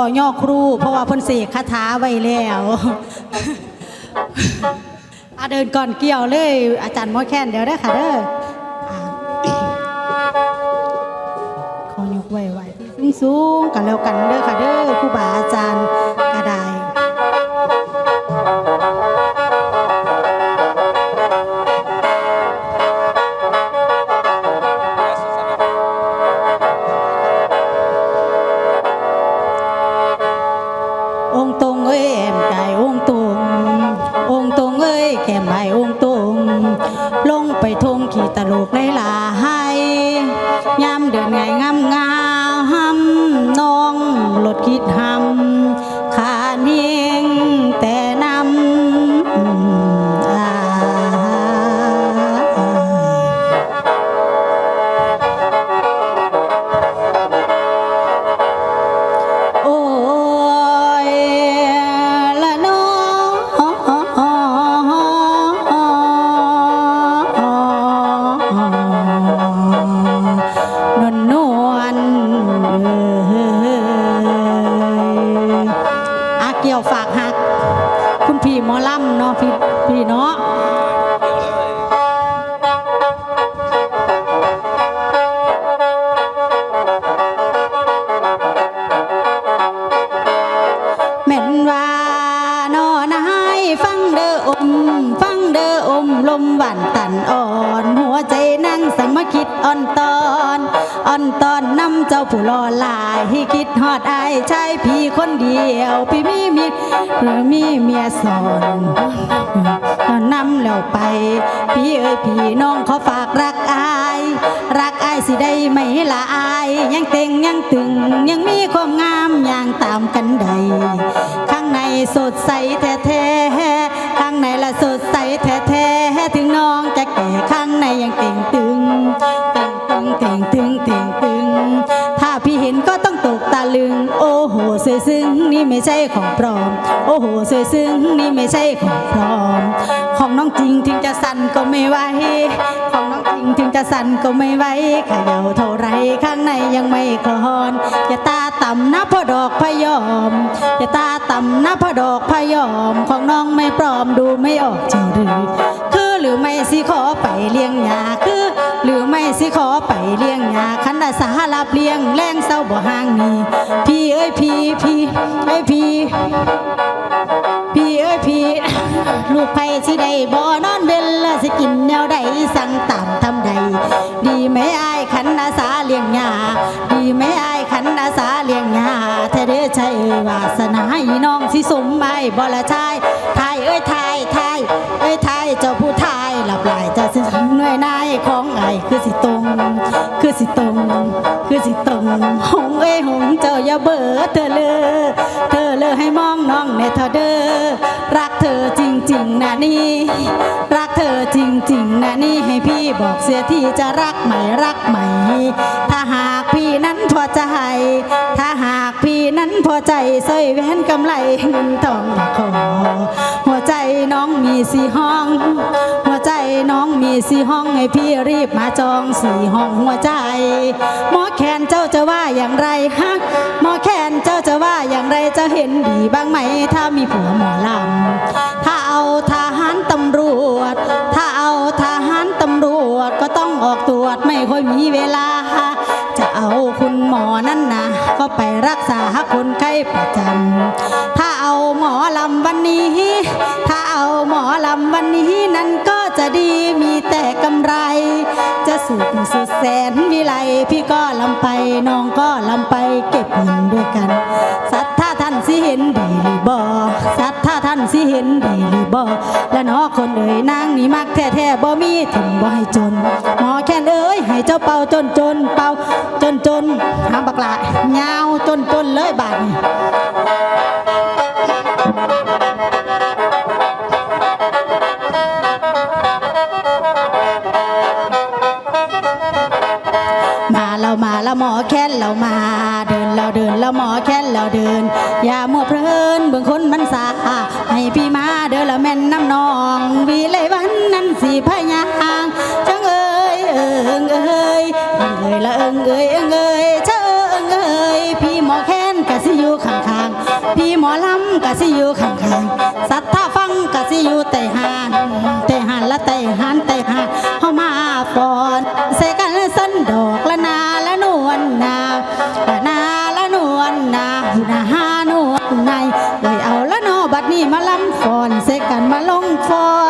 พ่อย่อครู เพราะว่าเพิ่นเสกคาถาไว้แล้วอาเดินก่อนเกี่ยวเลย อาจารย์มอแคนเดี๋ยวได้อค่ะเด้ออ่าขอยกไว้ไว้ที่สูงๆกันแล้วกันเด้อค่ะเด้อครูบาอาจารย์ องตรงเอ้ยแอมไก่องตรงองตรงเอ้ยแก้มไม้องตรงลงไปทงขี่ตลก ตอนนำเจ้าผู้รอลายให้คิดฮอดอายชายพี่คนเดียว พี่มีมีหรือมีเมียสอนนำแล้วไป พี่เอ้ยพี่น้องขาฝากรักอาย รักอายสิได้ไหมละอาย ยังเต็งยังตึงยังมีความงามอย่างตามกันใดข้างในสดใสแท้ๆข้างในละสดใส ไม่ใช่ของปลอม โอ้โหสวยซึ้งนี่ไม่ใช่ของปลอม ของน้องจริงถึงจะสั่นก็ไม่ไหวของน้องจริงถึงจะสั่นก็ไม่ไหวขย่าเท่าไรข้างในยังไม่คลอนอย่าตาต่ำนะพ่อดอกพยอมอย่าตาต่ำนะพ่อดอกพยอม ของน้องไม่ปลอมดูไม่ออกจริงหรือคือหรือไม่สิขอไปเลี้ยงยาคือ หรือไม่สิขอไป เลี้ยงยาขันดาสารับเลี้ยงแรงเศร้าบ่ห่างนี้พี่เอ้ยพี่พี่เอ้ยพี่พี่เอ้ยพี่ลูกไผ่สิได้บ่นอนเวลาสิกินแนวใดสั่งตามทำใด ดีไหมอายขันอาสาเลี้ยงยาดีไหมอายขันอาสาเลี้ยงยาแท้เด้อใช่วาสนาให้น้องสิสมไม่บ่ละชา คือสิตรงคือสิตรงคือสิตรงหงเอ้หงเจ้าอย่าเบื่อเธอเลยเธอเลยให้มองน้องในเธอเด้อรักเธอจริงๆนะนี่ รักเธอจริงๆนะนี่ให้พี่บอกเสียที่จะรักไหมรักใหม่ ถ้าหากพี่นั้นพอใจถ้าหาก พอใจสร้อยแหวนกำไรเงินทองขอหัวใจน้องมีสีห้อง หัวใจน้องมีสีห้องให้พี่รีบมาจองสีห้องหัวใจ หมอแคนเจ้าจะว่าอย่างไรฮะหมอแคนเจ้าจะว่าอย่างไรจะเห็นดีบ้างไหม ถ้ามีผัวหมอลำถ้าเอาทหารตำรวจ ถ้าเอาทหารตำรวจก็ต้องออกตรวจไม่ค่อยมีเวลา จะเอาคุณหมอนั่น ไปรักษาคนไข้ประจำถ้าเอาหมอลำวันนี้ ถ้าเอาหมอลำวันนี้นั้นก็จะดีมีแต่กำไร จะสุดสุดแสนวิไลพี่ก็ลำไปน้องก็ลำไปเก็บเงินด้วยกันสัต สิเห็นดีหรือบ่สัทธาท่านสิเห็นดีหรือบ่และน้อคนเอ่ยนางนี่มักแท้ๆบ่มีถึงบ่ให้จนหมอแค่นเอ้ยให้เจ้าเป่าจนจนเป่าจนจนหาบักละยาวจนจนเลยบาดนี้ เรามาเราหมอแค้นเรามา เดินเราเดินเราหมอแค้นเราเดิน อย่ามัวเพลินเบื้องคนมันสาให้พี่มาเดินละแม่นน้ำนองวีเลยวันนั้นสีพยางจังเอ้ยเอิงเอ้ยเอิงเอ้ยละเอิงเอ้ยเอิงเอ้ยเจ้าเอิงเอ้ยพี่หมอแค้นกะสิอยู่ข้างๆพี่หมอลำกะสิอยู่ข้างๆสัทธาฟังกะสิอยู่แต่หานแต่หานละแต่หานแต่หานเข้ามาปอนเสกันสั้นดอก นี่มาลำฟอนเสกันมาลงฟอน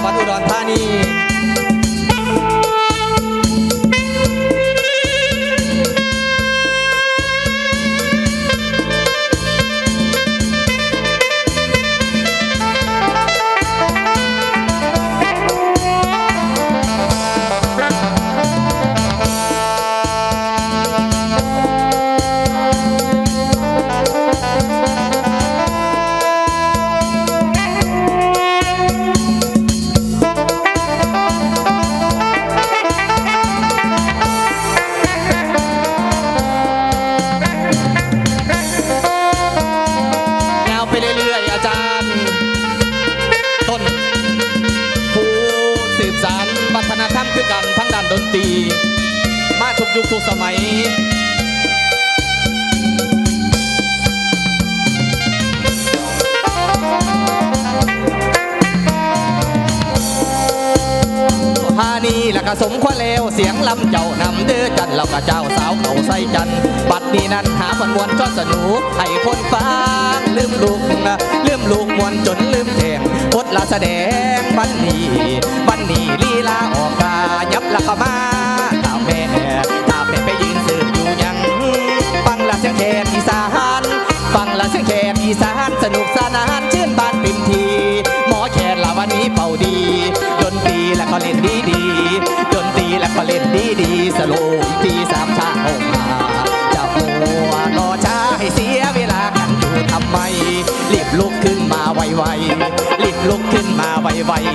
จังหวัดอุดรธานี ทุกสมัยฮานีและก็สมควาเลวเสียงลำเจ้านำเดือจันเรากะเจ้าสาวเขาใส่จันบัดนี้นั้นหาคนวนจอดสนุกให้คนฟังลืมลูกนะลืมลูกมวนจนลืมแทงพดละแสดงบันนี้บันนี้ลีลาออกกา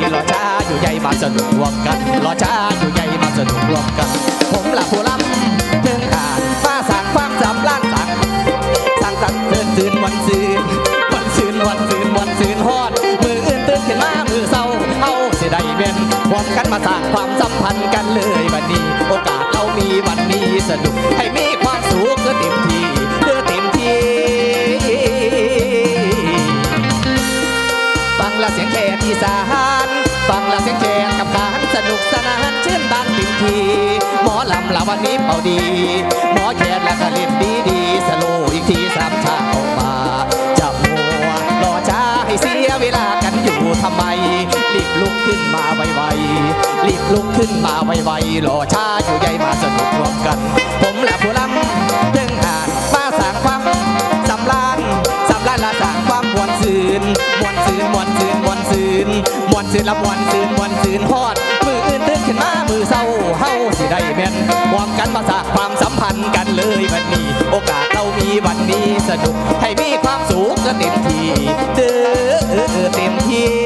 กัรอจ้าอยู่ใหญ่มาสนุกรวมกันรอจ้าอยู่ใหญ่มาสนุกรวมกัน ผมหลับผู้ลับเดินผ่านฟ้าสั่งความจำล้านสั่งสั่งสั่งเดินตื่นวันซืนวันซืนวันซืนวันซืนฮอดมืออื่นตื่นขึ้นมามือเศร้าเอาเสียดาเว้นพร้อมกันมาสร้างความสัมพันธ์กันเลยวันนี้ โอกาสเรามีวันนี้สนุกให้มีำลาวันนี้เป่าดี หมอแขดและกระลิบดีดีสโลอีกทีสามชาออกมาจับหัวรอช้าให้เสียเวลากันอยู่ทำไม รีบลุกขึ้นมาไวไวรีบลุกขึ้นมาไวไๆรอช้าอยู่ใหญ่มาสนุกรวมกัน ผมและผู้ลำเพิ่งอ่านมาสางความสำลานสำลานละสางความมวนซืนมวนซืนมวนซืนมวนซืนมวนซืนละมวนซืนมวนซืนฮอด แม่นวอมกันมาสร้างความสัมพันธ์กันเลยวันนี้ โอกาสเรามีวันนี้สนุก ให้มีความสุขกันเต็มที่เด้อเต็มที่